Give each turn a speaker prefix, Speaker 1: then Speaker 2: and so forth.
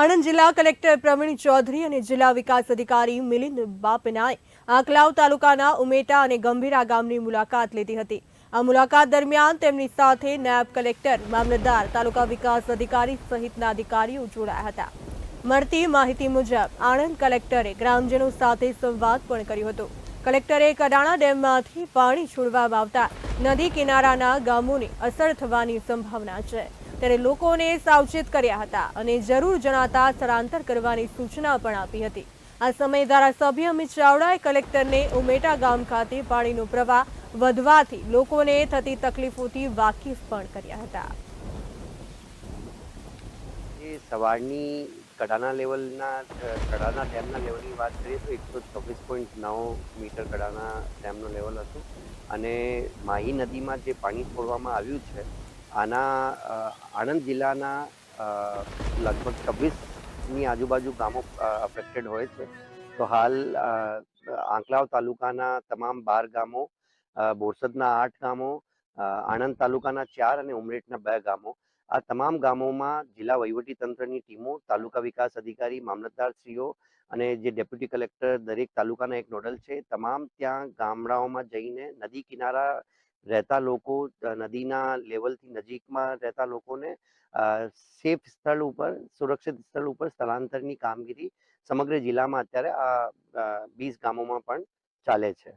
Speaker 1: આણંદ જિલ્લા કલેક્ટર પ્રવીણ ચૌધરી અને જિલ્લા વિકાસ અધિકારી મિલિંદ બાપનાએ આંકલાવ તાલુકાના ઉમેટા અને ગંભીરા ગામની મુલાકાત લીધી હતી. આ મુલાકાત દરમિયાન તેમની સાથે નાયબ કલેક્ટર, મામલતદાર, તાલુકા વિકાસ અધિકારી સહિતના અધિકારીઓ જોડાયા હતા. મળતી માહિતી મુજબ, આણંદ કલેક્ટરે ગ્રામજનો સાથે સંવાદ પણ કર્યો હતો. કલેક્ટરે કડાણા ડેમમાંથી પાણી છોડવામાં આવતા નદી કિનારાના ગામોને અસર થવાની સંભાવના છે. ત્યારે લોકોને સાવચેત કર્યા હતા અને જરૂર જણાતા સ્થળાંતર કરવાની સૂચના પણ આપી હતી. આ સમયે ધારાસભ્ય અમિત ચાવડાએ કલેક્ટરને ઉમેટા ગામ ખાતે પાણીનો પ્રવાહ વધવાથી લોકોને થતી તકલીફોથી વાકેફ પણ કર્યા હતા.
Speaker 2: સવારની કડાના લેવલના કડાના ડેમના લેવલની વાત કરીએ તો એકસો ચોવીસ પોઈન્ટ નવ મીટર કડાના ડેમનું લેવલ હતું. અને માહી નદીમાં જે પાણી છોડવામાં આવ્યું છે આના આણંદ જિલ્લાના લગભગ છવ્વીસની આજુબાજુ ગામો અફેક્ટેડ હોય છે. તો હાલ આંકલાવ તાલુકાના તમામ બાર ગામો બોરસદના આઠ ગામો આણંદ તાલુકાના ચાર અને ઉમરેઠના બે ગામો. આ તમામ ગામોમાં જિલ્લા વહીવટી તંત્રની ટીમો, તાલુકા વિકાસ અધિકારી મામલતદારશ્રીઓ અને જે ડેપ્યુટી કલેક્ટર દરેક તાલુકાના એક નોડલ છે. તમામ ત્યાં ગામડાઓમાં જઈને નદી કિનારા રહેતા લોકો નદીના લેવલથી નજીકમાં રહેતા લોકોને સેફ સ્થળ ઉપર, સુરક્ષિત સ્થળ ઉપર સ્થળાંતરની કામગીરી સમગ્ર જિલ્લામાં અત્યારે આ વીસ ગામોમાં પણ ચાલે છે.